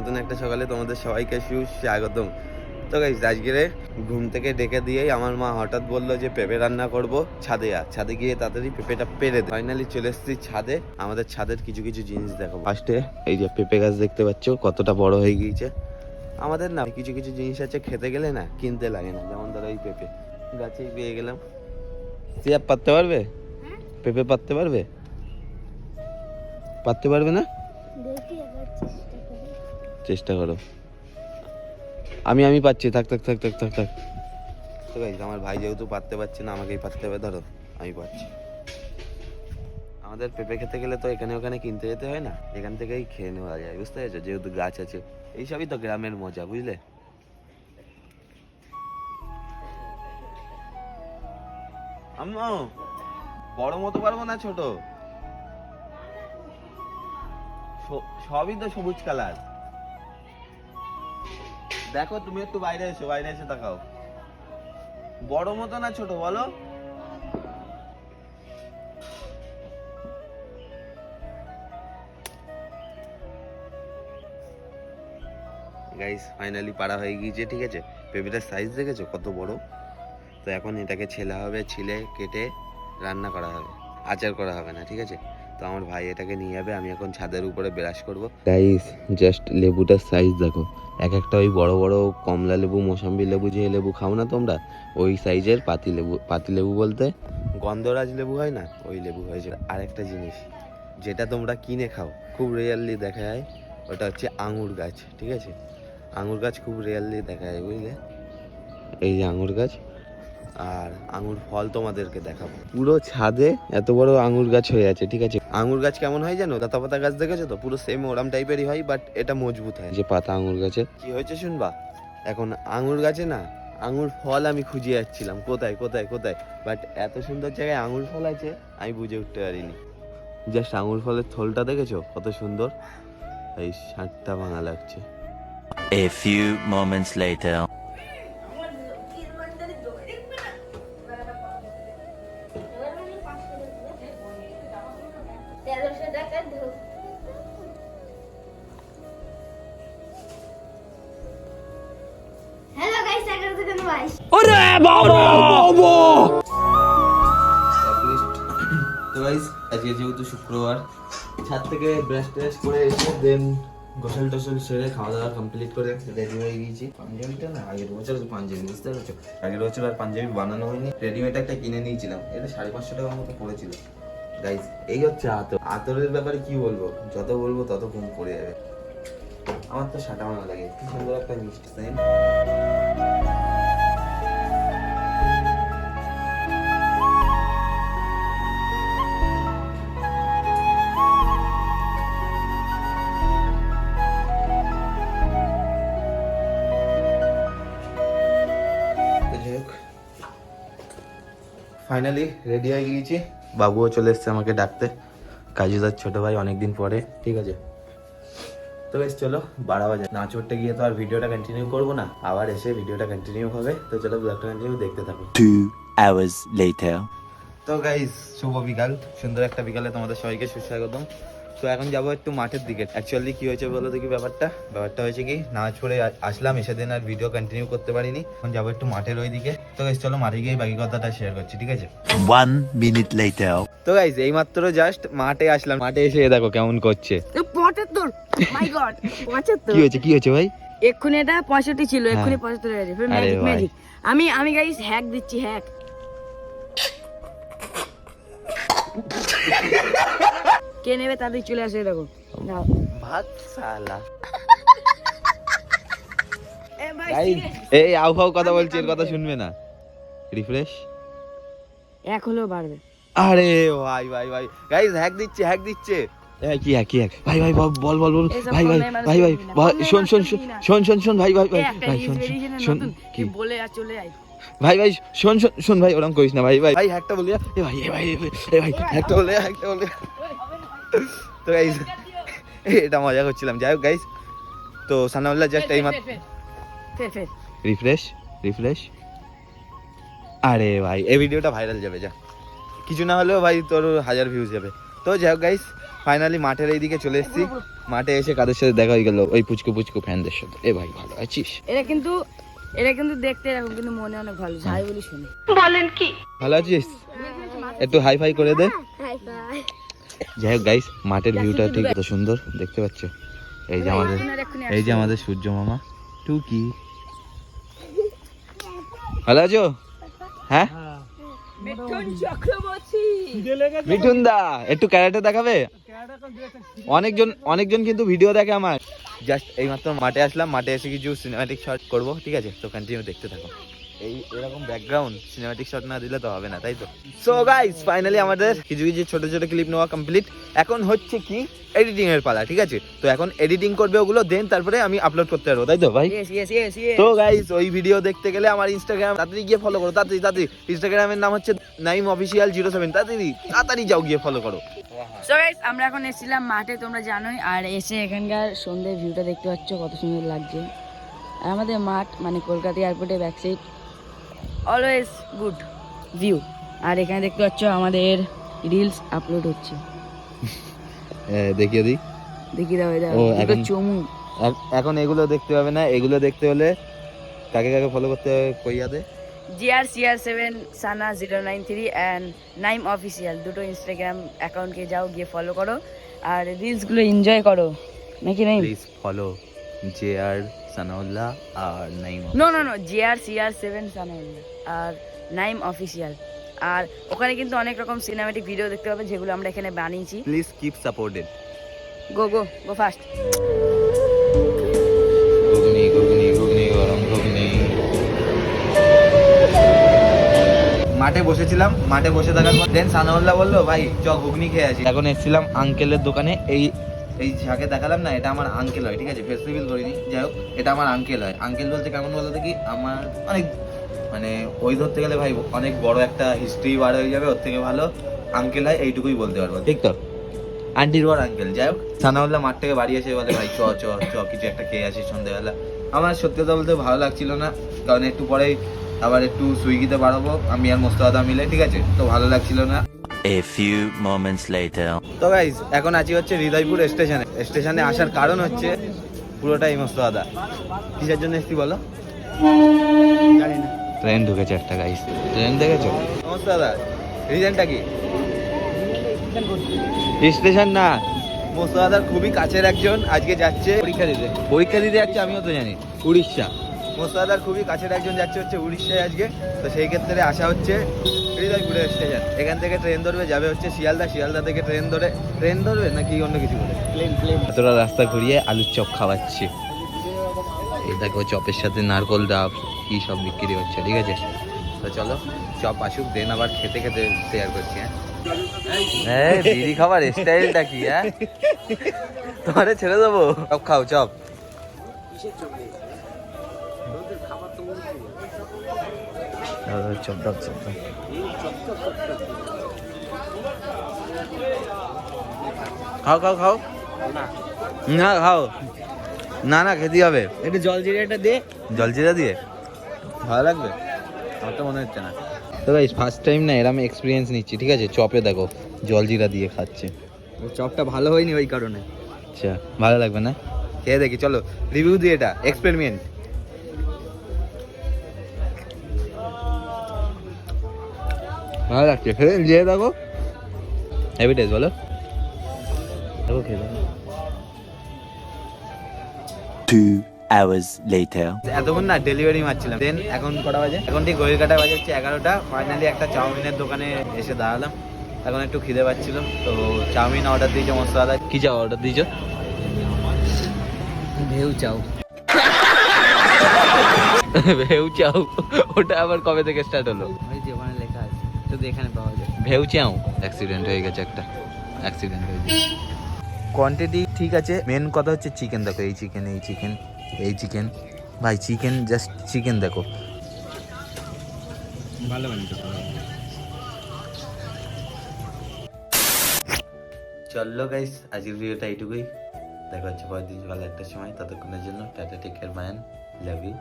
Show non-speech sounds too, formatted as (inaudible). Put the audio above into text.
নতুন একটা সকালে তোমাদের সবাইকে সুস্বাগতম। তো গাইস আজকে ঘুম থেকে ডেকে দিয়েই আমার মা হঠাৎ বলল যে, পেঁপে রান্না করব ছাদে, আর ছাদে গিয়ে তাড়াতাড়ি পেঁপেটা পেরে ফাইনালি চলে এসেছি ছাদে। আমাদের ছাদের কিছু কিছু জিনিস দেখো ফার্স্টে এই যে পেঁপে গাছ দেখতে পাচ্ছ, কতটা বড় হয়ে গিয়েছে। আমাদের না কিছু কিছু জিনিস আছে খেতে গেলে না কিনতে লাগে না, যেমন ধরো এই পেঁপে। গাছেই পেয়ে গেলাম। সিয়াব পাততে পারবে? পেঁপে পাততে পারবে? পাততে পারবে না? চেষ্টা করো। আমি আমি পাচ্ছি, থাক থাক থাক থাক থাক থাক। তো গাইস আমার ভাই যেহেতু পারতে পারছে না, আমাকেই পারতে হবে, ধরো, আমি পাচ্ছি আমাদের পেঁপে খেতে গেলে তো এখানে ওখানে কিনতে যেতে হয় না, এখান থেকেই খেয়ে নেওয়া যায়, বুঝতে পেরেছ? যেহেতু গাছ আছে, এইসবই তো গ্রামের মজা, বুঝলে? আম্মা, বড় মতো পারব না ছোট? সবই তো সবুজ কালার। দেখো তুমি একটু বাইরে এসো, বাইরে এসে তাকাও বড় মতো না ছোট, বলো? গাইস ফাইনালি পাড়া হয়ে গিয়েছে, ঠিক আছে? পেঁপেটার সাইজ দেখেছ? কত বড়? তো এখন এটাকে ছেলা হবে, ছিলে, কেটে রান্না করা হবে। আচার করা হবে না, ঠিক আছে? তো আমার ভাই এটাকে নিয়ে যাবে আমি এখন ছাদের উপরে ব্রাশ করব। গাইস জাস্ট লেবুটার সাইজ দেখো। এক একটা ওই বড় বড় কমলা লেবু মোসাম্বি লেবু যে লেবু খাও না তোমরা ওই সাইজের পাতি লেবু পাতি লেবু বলতে। গন্ধরাজ লেবু হয় না? ওই লেবু হয়েছে আর একটা জিনিস যেটা তোমরা কিনে খাও খুব রেয়ারলি দেখা যায় ওটা হচ্ছে আঙুর গাছ ঠিক আছে? আঙুর গাছ খুব রেয়ারলি দেখা যায় বুঝলে? এই যে আঙুর গাছ। আর আঙুর ফল তোমাদেরকে দেখাবো। পুরো ছাদে এত বড় আঙুর গাছ হয়ে আছে ঠিক আছে? আঙুর গাছ কেমন হয় জানো? দাতা পাতা গাছ দেখেছ তো? পুরো সেম ওরাম টাইপেরই হয় বাট এটা মজবুত হয়। যে পাতা আঙুর গাছে। কি হয়েছে শুনবা? এখন আঙুর গাছে না আঙুর ফল আমি খুঁজে যাচ্ছিলাম কোথায় কোথায় কোথায়? বাট এত সুন্দর জায়গায় আঙুর ফল আছে আমি বুঝে উঠতে পারিনি। জাস্ট আঙুর ফলের থলটা দেখেছ? কত সুন্দর। এই শাঁটটা ভাঙা লাগছে। A few moments later. তো গাইস আজকে যেহেতু শুক্রবার ছাদ থেকে ব্রাশ ট্রাশ করে এসে দেন গোসল টোসল সেরে খাওয়া দাওয়া কমপ্লিট করে রেডি হয়ে গিয়েছি। পাঞ্জাবিটা না আগের বছর পাঞ্জাবি বুঝতে পারছ? আগের বছর আর পাঞ্জাবি বানানো হয়নি। রেডিমেড একটা কিনে নিয়েছিলাম। এটা সাড়ে পাঁচশো টাকার মতো পড়েছিল। গাইস এই হচ্ছে আতর। আতরের ব্যাপারে কি বলব? যত বলব তত কম পড়ে যাবে। আমার তো সাটা ভালো লাগে। কি সুন্দর একটা মিষ্টি সেন্ট ফাইনালি রেডি হয়ে গিয়েছি। বাবুও চলে এসছে আমাকে ডাকতে। কাজুদার ছোট ভাই অনেকদিন পরে ঠিক আছে? তো বেশ চলো বারো বাজে না চড়তে গিয়ে তো আর ভিডিওটা কন্টিনিউ করব না। আবার এসে ভিডিওটা কন্টিনিউ হবে। তো চলো ব্লগটা কন্টিনিউ দেখতে থাকো। টু আওয়ার্স লেটার তো গাইস শুভ বিকাল। সুন্দর একটা বিকালে তোমাদের সবাইকে সুস্বাগতম। তো এখন যাব একটু মাঠের দিকে। অ্যাকচুয়ালি কি হয়েছে বলো দেখি ব্যাপারটা? ব্যাপারটা হয়েছে কি নাচ পড়ে আসলাম এসে দিন আর ভিডিও কন্টিনিউ করতে পারিনি। এখন যাব একটু মাঠের ওই দিকে তো গাইস চলো মাঠে গিয়ে বাকি কথাটা শেয়ার করছি ঠিক আছে? One minute later. তো গাইস এই মাত্র জাস্ট মাঠে আসলাম। মাঠে এসে দেখো কেমন করছে। পঁচাত্তর মাই গড পঁচাত্তর কি হয়েছে কি হয়েছে ভাই? এক্ষুনি এটা পঁয়ষট্টি ছিল এক্ষুনি হ্যাঁ। পঁচাত্তর হয়ে গেছে ম্যাজিক ম্যাজিক আমি আমি গাইস হ্যাক দিচ্ছি হ্যাক কে নেবে তাদের চলে আসে দেখো। ভাত সালা। এই আউ ফাউ কথা বলছি এর কথা শুনবে না। রিফ্রেশ? এক হলেও বাড়বে। আরে ভাই ভাই ভাই। গাইস হ্যাক দিচ্ছে হ্যাক দিচ্ছে। কি হ্যাক কি হ্যাক ভাই ভাই বল বল বল বল। ভাই ভাই ভাই ভাই শোন শোন শোন শোন শোন ভাই ভাই ভাই ভাই শোন শোন কি? বলে আর চলে আয়। ভাই ভাই শোন শোন শোন ভাই ওরকম করিস না। ভাই ভাই ভাই হ্যাকটা বলিয়া এ ভাই এ ভাই এ ভাই, এ ভাই হ্যাকটা বলে হ্যাকটা বলে (laughs) তো গাইস (laughs) এটা মজা করছিলাম। যাই হোক গাইস তো সানাউল্লাহ জাস্ট এই মাত্র ফের ফের রিফ্রেশ রিফ্রেশ আরে ভাই এই ভিডিওটা ভাইরাল যাবে যা। কিছু না হলেও ভাই তোর হাজার ভিউজ যাবে। তো যাই হোক গাইস ফাইনালি মাঠের এইদিকে চলে এসেছি। মাঠে এসে কাদের সাথে দেখা হয়ে গেল? ওই পুচকু পুচকু ফ্যানদের সাথে। এ ভাই ভালো আছিস? এরা কিন্তু এরা কিন্তু দেখতে এরকম কিন্তু মনে অনেক ভালো। যাই বলি শুনে। ভালো আছিস? একটু হাই ফাই করে দে। হাই ফাই যাই হোক গাইস মাঠের ভিউটা ঠিক কত সুন্দর দেখতে পাচ্ছ? এই যে আমাদের এই যে আমাদের সূর্য মামা টুকি। ভালো আছো হ্যাঁ? মিঠুন দা একটু ক্যারেটে দেখাবে? অনেকজন অনেকজন কিন্তু ভিডিও দেখে আমার। জাস্ট এইমাত্র মাঠে আসলাম মাঠে এসে কিছু সিনেমাটিক শট করব ঠিক আছে? তো কন্টিনিউ দেখতে থাকো। এই এরকম ব্যাকগ্রাউন্ড সিনেমাটিক শট না দিলে তো হবে না তাই তো? সো গাইস ফাইনালি আমাদের কিছু কিছু ছোট ছোট ক্লিপ নেওয়া কমপ্লিট এখন হচ্ছে কি এডিটিং এর পালা ঠিক আছে? তো এখন এডিটিং করবে ওগুলো দেন তারপরে আমি আপলোড করতে পারব তাই তো ভাই? তো গাইস ওই ভিডিও দেখতে গেলে আমার ইনস্টাগ্রাম তাড়াতাড়ি গিয়ে ফলো করো তাড়াতাড়ি তাড়াতাড়ি। ইনস্টাগ্রামের নাম হচ্ছে নাইম অফিসিয়াল জিরো সেভেন তাড়াতাড়ি তাড়াতাড়ি যাও গিয়ে ফলো করো। সো গাইস আমরা এখন এসেছিলাম মাঠে তোমরা জানোই আর এসে এখানকার সন্ধ্যের ভিউটা দেখতে পাচ্ছ কত সুন্দর লাগছে। আর আমাদের মাঠ মানে কলকাতা এয়ারপোর্টের back side always good view আর এখানে দেখতে পাচ্ছ আমাদের রিলস আপলোড হচ্ছে। (laughs) দেখিয়ে দিই। দেখি দাও এটা দুটো চমু। এখন এগুলো দেখতে হবে না। এগুলো দেখতে হলে কাকে কাকে ফলো করতে হবে কইয়া দে GR CR seven Sana zero nine three and Naim official দুটো ইনস্টাগ্রাম অ্যাকাউন্টকে যাও গিয়ে ফলো করো। আর রিলসগুলো এনজয় করো। নাকি নাই please follow J R Sanaullah R Naim no no no GR CR seven Sanaullah. R Naim official. আর ওখানে কিন্তু অনেক রকম সিনেমাটিক ভিডিও দেখতে পাবে যেগুলো আমরা এখানে বানিয়েছি। Please keep supported go go go fast গরম মাঠে বসেছিলাম মাঠে বসে থাকার পর দেন সানাউল্লাহ বলল ভাই চ ঘুগনি খেয়ে আছি এখন এসেছিলাম আঙ্কেলের দোকানে এই এই যাকে দেখালাম না এটা আমার আঙ্কেল হয় ঠিক আছে? ফেস রিভিল করিনি যাই হোক এটা আমার আঙ্কেল হয়। আঙ্কেল বলতে কেমন বলতে কি আমার অনেক মানে ওই ধরতে গেলে ভাই অনেক বড় একটা হিস্ট্রি বার হয়ে যাবে ওর থেকে ভালো আঙ্কেল হয় এইটুকুই বলতে পারব। ঠিক তো আন্টির বড় আঙ্কেল যাই হোক সানাউল্লাহ মাঠ থেকে বাড়ি এসে বলে ভাই চ চ চ কিছু একটা খেয়ে আসি সন্ধ্যেবেলা। আমার সত্যি কথা বলতে ভালো লাগছিল না কারণ একটু পরেই আবার একটু সুইগিতে বাড়াবো আমি আর মোস্তাদা মিলে ঠিক আছে? তো ভালো লাগছিল না। A few moments later. তো গাইজ এখন আছি হচ্ছে হৃদয়পুর স্টেশনে স্টেশনে আসার কারণ হচ্ছে পুরোটাই মোস্তাদা কিসের জন্য এসছি বলো? জানি না। ট্রেন ঢুকেছে একটা গাইজ ট্রেন দেখেছ? মোস্তাদা রিজনটা কি? স্টেশন না। মোস্তাদার খুবই কাছের একজন আজকে যাচ্ছে পরীক্ষা দিতে। পরীক্ষা দিতে যাচ্ছে আমিও তো জানি উড়িষ্যা। মোস্তাদার খুবই কাছের একজন যাচ্ছে হচ্ছে উড়িষ্যায় আজকে। তো সেই ক্ষেত্রে আসা হচ্ছে হৃদয়পুরের স্টেশন এখান থেকে ট্রেন ধরবে যাবে হচ্ছে শিয়ালদা। শিয়ালদা থেকে ট্রেন ধরে ট্রেন ধরবে নাকি অন্য কিছু করে? প্লেন প্লেন রাস্তা ঘুরিয়ে আলুর চপ খাওয়াচ্ছি। এই দেখো চপের সাথে নারকল ডাব, কি সব বিক্রি হচ্ছে, ঠিক আছে? তো চলো, চপ আসুক, দেন আবার খেতে খেতে শেয়ার করছি হ্যাঁ? খাবার স্টাইলটা কি হ্যাঁ? তোমারে ছেড়ে দেবো? খাও, চপ। চপ চপ খাও খাও খাও। না, খাও। না না খেতে হবে। একটু জল জিরাটা দে। জলজিরা দিয়ে? ভালো লাগবে? আমার তো মনে হচ্ছে না। তো ভাই ফার্স্ট টাইম না এরম এক্সপিরিয়েন্স নিচ্ছি ঠিক আছে? চপে দেখো জলজিরা দিয়ে খাচ্ছে। চপটা ভালো হয়নি ওই কারণে। আচ্ছা ভালো লাগবে না? খেয়ে দেখি চলো রিভিউ দিই এটা এক্সপেরিমেন্ট ভালো লাগছে খেয়ে দিয়ে দেখো। হেভি বলো। দেখো খেয়ে Two hours later. এতক্ষণ না ডেলিভারি মারছিলাম। দেন এখন কটা বাজে? এখন ঠিক ঘড়ির কাটা বাজে হচ্ছে এগারোটা। ফাইনালি একটা চাউমিনের দোকানে এসে দাঁড়ালাম। এখন একটু খিদে পাচ্ছিল। তো চাউমিন অর্ডার দিয়েছ দাদা। কি চাও অর্ডার দিয়েছ? ভেউ চাও ভেউ চাও ওটা আবার কবে থেকে স্টার্ট হলো? ওখানে লেখা আছে। শুধু এখানে পাওয়া যায়। ভেউ চাও অ্যাক্সিডেন্ট হয়ে গেছে একটা। অ্যাক্সিডেন্ট হয়ে গেছে। কোয়ান্টিটি ঠিক আছে। মেন কথা হচ্ছে চিকেন দেখো এই চিকেন এই চিকেন এই চিকেন ভাই চিকেন জাস্ট চিকেন দেখো। ভালো চলল গাইস আজকের ভিডিওটা এইটুকুই। দেখা হচ্ছে পরের দিন সকালে একটার সময় ততক্ষণের জন্য tata take care bye and love you